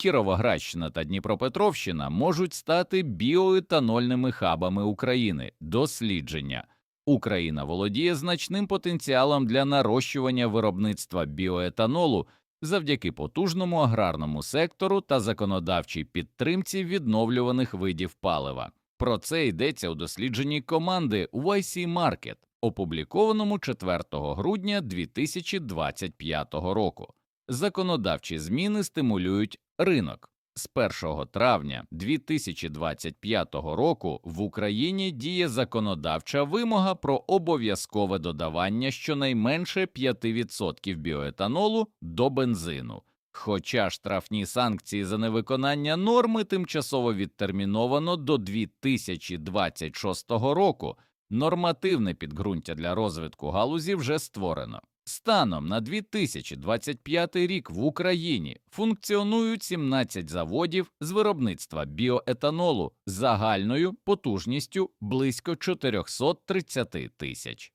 Кіровоградщина та Дніпропетровщина можуть стати біоетанольними хабами України. Дослідження. Україна володіє значним потенціалом для нарощування виробництва біоетанолу завдяки потужному аграрному сектору та законодавчій підтримці відновлюваних видів палива. Про це йдеться у дослідженні команди YC Market, опублікованому 4 грудня 2025 року. Законодавчі зміни стимулюють ринок. З 1 травня 2025 року в Україні діє законодавча вимога про обов'язкове додавання щонайменше 5% біоетанолу до бензину. Хоча штрафні санкції за невиконання норми тимчасово відтерміновано до 2026 року, нормативне підґрунтя для розвитку галузі вже створено. Станом на 2025 рік в Україні функціонують 17 заводів з виробництва біоетанолу загальною потужністю близько 430 тисяч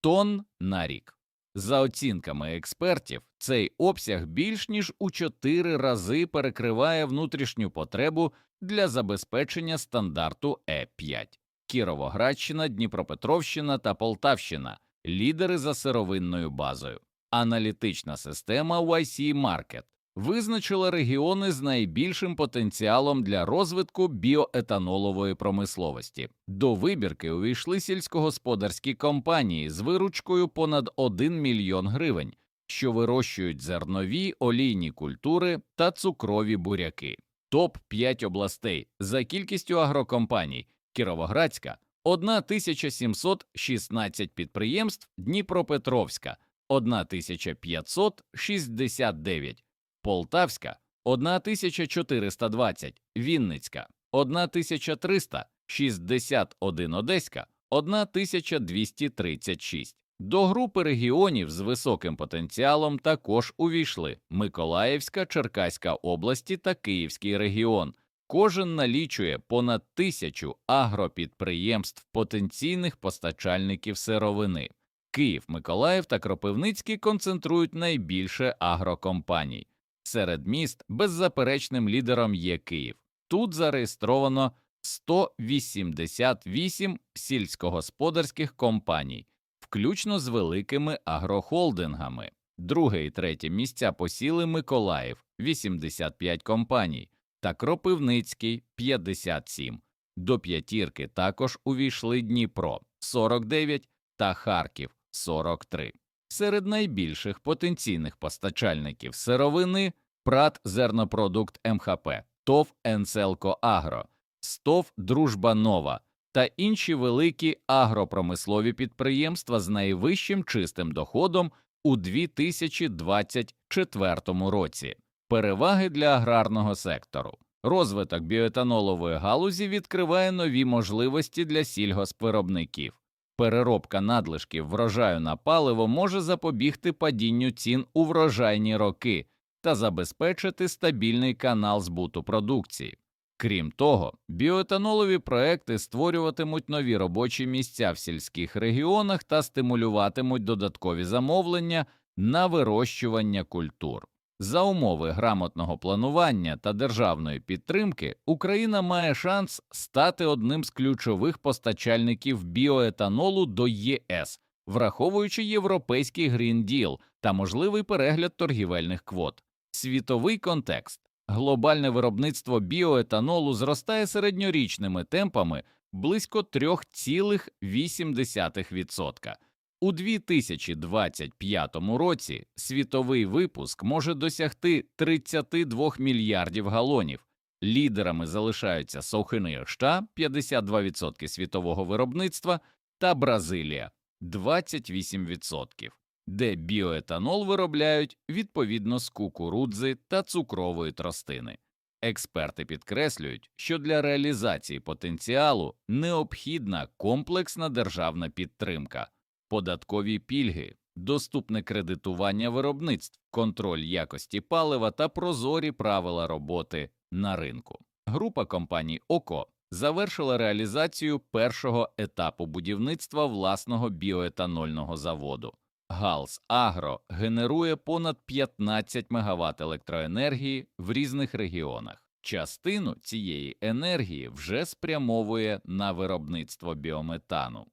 тонн на рік. За оцінками експертів, цей обсяг більш ніж у 4 рази перекриває внутрішню потребу для забезпечення стандарту Е5. Кіровоградщина, Дніпропетровщина та Полтавщина лідери за сировинною базою. Аналітична система YC Market визначила регіони з найбільшим потенціалом для розвитку біоетанолової промисловості. До вибірки увійшли сільськогосподарські компанії з виручкою понад 1 мільйон гривень, що вирощують зернові, олійні культури та цукрові буряки. Топ 5 областей за кількістю агрокомпаній Кіровоградська 1716 підприємств, Дніпропетровська 1569, Полтавська 1420, Вінницька 1361, Одеська 1236. До групи регіонів з високим потенціалом також увійшли Миколаївська, Черкаська області та Київський регіон. Кожен налічує понад тисячу агропідприємств потенційних постачальників сировини. Київ, Миколаїв та Кропивницький концентрують найбільше агрокомпаній. Серед міст беззаперечним лідером є Київ. Тут зареєстровано 188 сільськогосподарських компаній, включно з великими агрохолдингами. Друге і третє місця посіли Миколаїв 85 компаній та Кропивницький 57. До п'ятірки також увійшли Дніпро 49 та Харків 43. Серед найбільших потенційних постачальників сировини Прат Зернопродукт МХП, ТОВ Енселко Агро, СТОВ Дружба Нова та інші великі агропромислові підприємства з найвищим чистим доходом у 2024 році. Переваги для аграрного сектору. Розвиток біоетанолової галузі відкриває нові можливості для сільгоспвиробників. Переробка надлишків врожаю на паливо може запобігти падінню цін у врожайні роки та забезпечити стабільний канал збуту продукції. Крім того, біоетанолові проекти створюватимуть нові робочі місця в сільських регіонах та стимулюватимуть додаткові замовлення на вирощування культур. За умови грамотного планування та державної підтримки Україна має шанс стати одним з ключових постачальників біоетанолу до ЄС, враховуючи європейський Green Deal та можливий перегляд торгівельних квот. Світовий контекст глобальне виробництво біоетанолу зростає середньорічними темпами близько 3,8%. У 2025 році світовий випуск може досягти 32 мільярдів галонів. Лідерами залишаються Сохини США 52% світового виробництва та Бразилія 28%, де біоетанол виробляють відповідно з кукурудзи та цукрової тростини. Експерти підкреслюють, що для реалізації потенціалу необхідна комплексна державна підтримка податкові пільги, доступне кредитування виробництв, контроль якості палива та прозорі правила роботи на ринку. Група компаній ОКО завершила реалізацію першого етапу будівництва власного біоетанольного заводу. Галс Агро генерує понад 15 МВт електроенергії в різних регіонах. Частину цієї енергії вже спрямовує на виробництво біометану.